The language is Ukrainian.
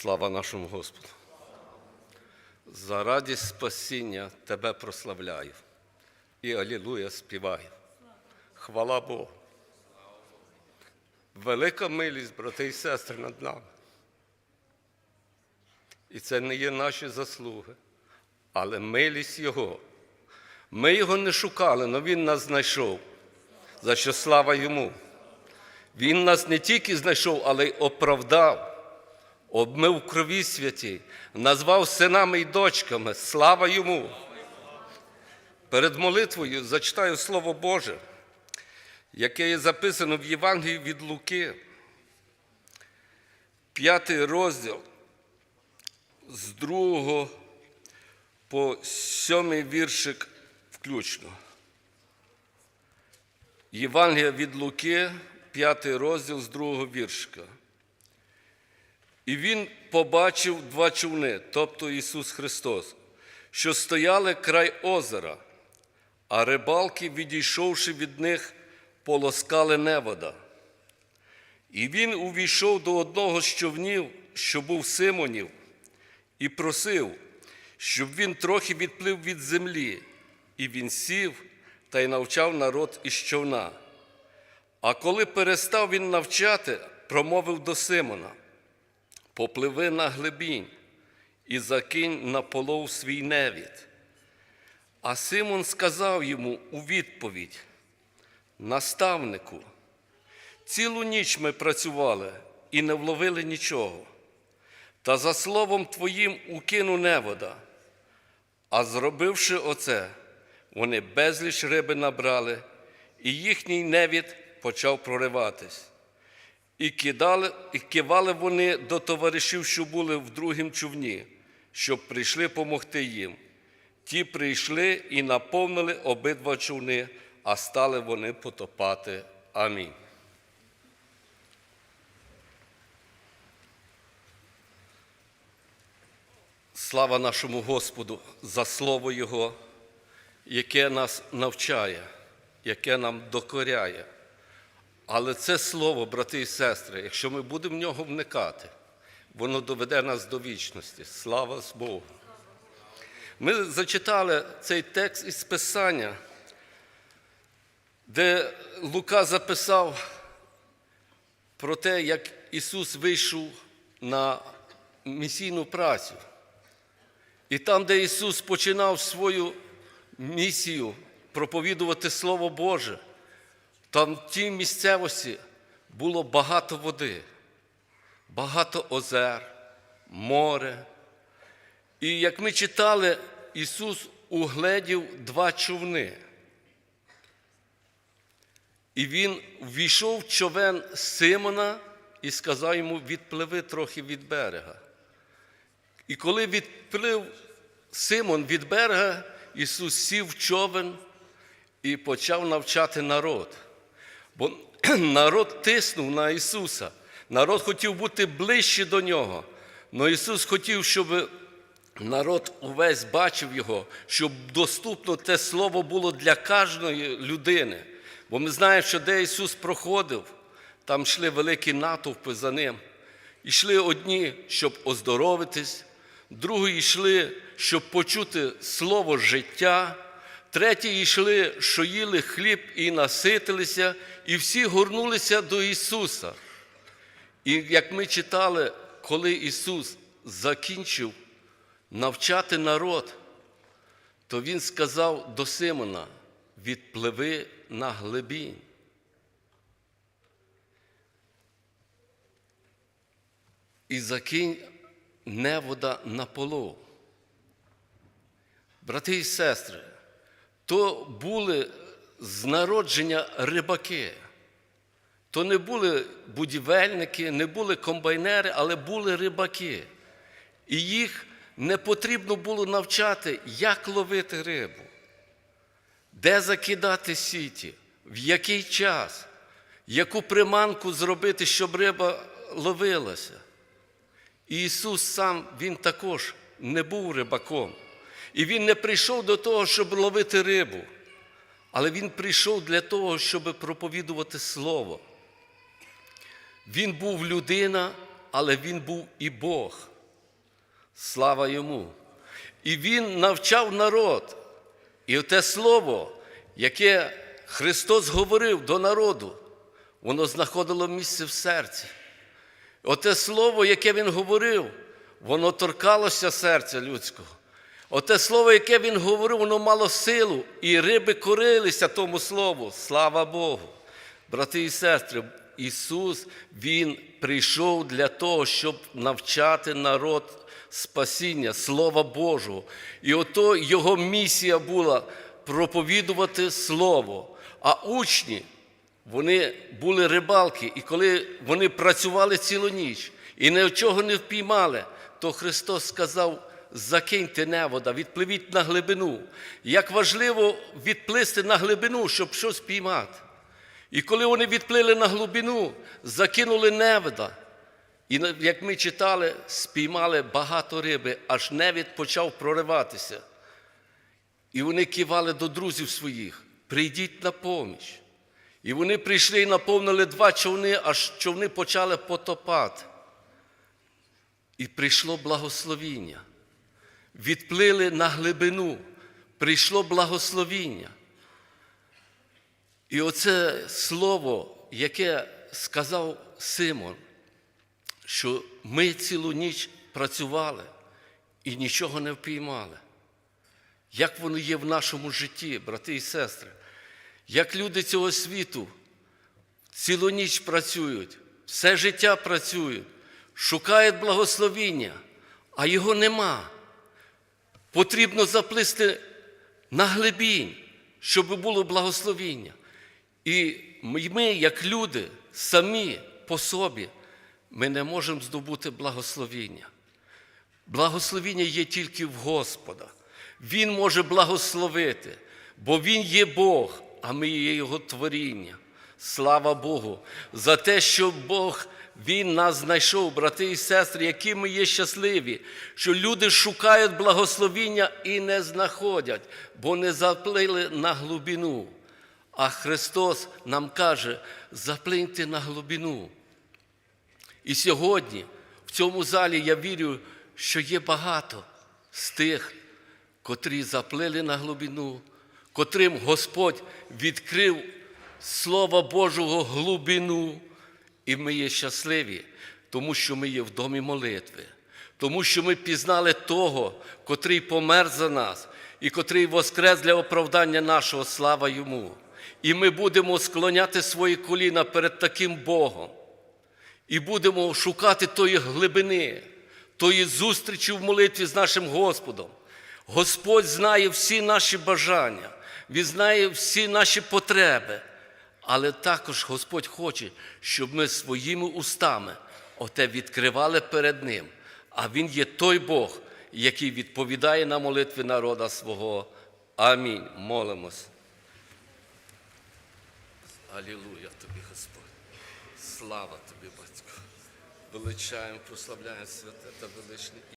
Слава нашому Господу. За радість спасіння Тебе прославляю і Алілуя співаю. Хвала Богу. Велика милість, брати і сестри, над нами. І це не є наші заслуги, але милість Його. Ми його не шукали, але Він нас знайшов. За що слава йому. Він нас не тільки знайшов, але й оправдав, обмив крові святій, назвав синами і дочками. Слава йому! Перед молитвою зачитаю Слово Боже, яке є записано в Євангелії від Луки, п'ятий розділ з другого по сьомий віршик включно. Євангелія від Луки, п'ятий розділ з другого віршика. І він побачив два човни, тобто Ісус Христос, що стояли край озера, а рибалки, відійшовши від них, полоскали невода. І він увійшов до одного з човнів, що був Симонів, і просив, щоб він трохи відплив від землі, і він сів та й навчав народ із човна. А коли перестав він навчати, промовив до Симона: Попливи на глибінь і закинь на полов свій невід. А Симон сказав йому у відповідь: Наставнику, цілу ніч ми працювали і не вловили нічого. Та за словом твоїм укину невода. А зробивши оце, вони безліч риби набрали, і їхній невід почав прориватись. І кидали, і кивали вони до товаришів, що були в другім човні, щоб прийшли помогти їм. Ті прийшли і наповнили обидва човни, а стали вони потопати. Амінь. Слава нашому Господу за Слово Його, яке нас навчає, яке нам докоряє. Але це слово, брати і сестри, якщо ми будемо в нього вникати, воно доведе нас до вічності. Слава Богу. Ми зачитали цей текст із Писання, де Лука записав про те, як Ісус вийшов на місійну працю. І там, де Ісус починав свою місію проповідувати Слово Боже, там в тій місцевості було багато води, багато озер, море. І як ми читали, Ісус угледів два човни. І Він ввійшов в човен Симона і сказав йому відпливи трохи від берега. І коли відплив Симон від берега, Ісус сів в човен і почав навчати народ. Бо народ тиснув на Ісуса. Народ хотів бути ближче до Нього. Але Ісус хотів, щоб народ увесь бачив Його, щоб доступно те Слово було для кожної людини. Бо ми знаємо, що де Ісус проходив, там йшли великі натовпи за Ним. Ішли одні, щоб оздоровитись, другі йшли, щоб почути слово життя, треті йшли, що їли хліб і наситилися, і всі горнулися до Ісуса. І як ми читали, коли Ісус закінчив навчати народ, то Він сказав до Симона: відпливи на глибінь. І закинь невода на полов. Брати і сестри, то були з народження рибаки. То не були будівельники, не були комбайнери, але були рибаки. І їх не потрібно було навчати, як ловити рибу, де закидати сіті, в який час, яку приманку зробити, щоб риба ловилася. І Ісус сам, Він також не був рибаком. І Він не прийшов до того, щоб ловити рибу, але Він прийшов для того, щоб проповідувати Слово. Він був людина, але він був і Бог. Слава йому. І він навчав народ. І те слово, яке Христос говорив до народу, воно знаходило місце в серці. Оте слово, яке Він говорив, воно торкалося серця людського. Оте слово, яке Він говорив, воно мало силу, і риби корилися тому слову. Слава Богу. Брати і сестри, Ісус, Він прийшов для того, щоб навчати народ спасіння, Слова Божого. І ото Його місія була проповідувати Слово. А учні, вони були рибалки, і коли вони працювали цілу ніч і нічого не впіймали, то Христос сказав: закиньте невода, відпливіть на глибину. Як важливо відплисти на глибину, щоб щось піймати. І коли вони відплили на глибину, закинули невода. І як ми читали, спіймали багато риби, аж невід почав прориватися. І вони кивали до друзів своїх: прийдіть на поміч. І вони прийшли і наповнили два човни, аж човни почали потопати. І прийшло благословіння. Відплили на глибину, прийшло благословіння. І оце слово, яке сказав Симон, що ми цілу ніч працювали і нічого не впіймали. Як воно є в нашому житті, брати і сестри, як люди цього світу цілу ніч працюють, все життя працюють, шукають благословіння, а його нема. Потрібно заплисти на глибінь, щоб було благословіння. І ми, як люди, самі по собі, ми не можемо здобути благословіння. Благословіння є тільки в Господа. Він може благословити, бо Він є Бог, а ми є Його творіння. Слава Богу, за те, що Бог Він нас знайшов, брати і сестри, які ми є щасливі, що люди шукають благословіння і не знаходять, бо не заплили на глибину. А Христос нам каже: заплиньте на глибину. І сьогодні в цьому залі я вірю, що є багато з тих, котрі заплили на глибину, котрим Господь відкрив Слова Божого глибину. І ми є щасливі, тому що ми є в домі молитви, тому що ми пізнали того, котрий помер за нас, і котрий воскрес для оправдання нашого слава йому. І ми будемо склоняти свої коліна перед таким Богом. І будемо шукати тої глибини, тої зустрічі в молитві з нашим Господом. Господь знає всі наші бажання, Він знає всі наші потреби. Але також Господь хоче, щоб ми своїми устами оте відкривали перед Ним. А Він є той Бог, який відповідає на молитви народа свого. Амінь. Молимось. Алілуя тобі, Господь. Слава тобі, батько. Величаємо, прославляємо святе та величне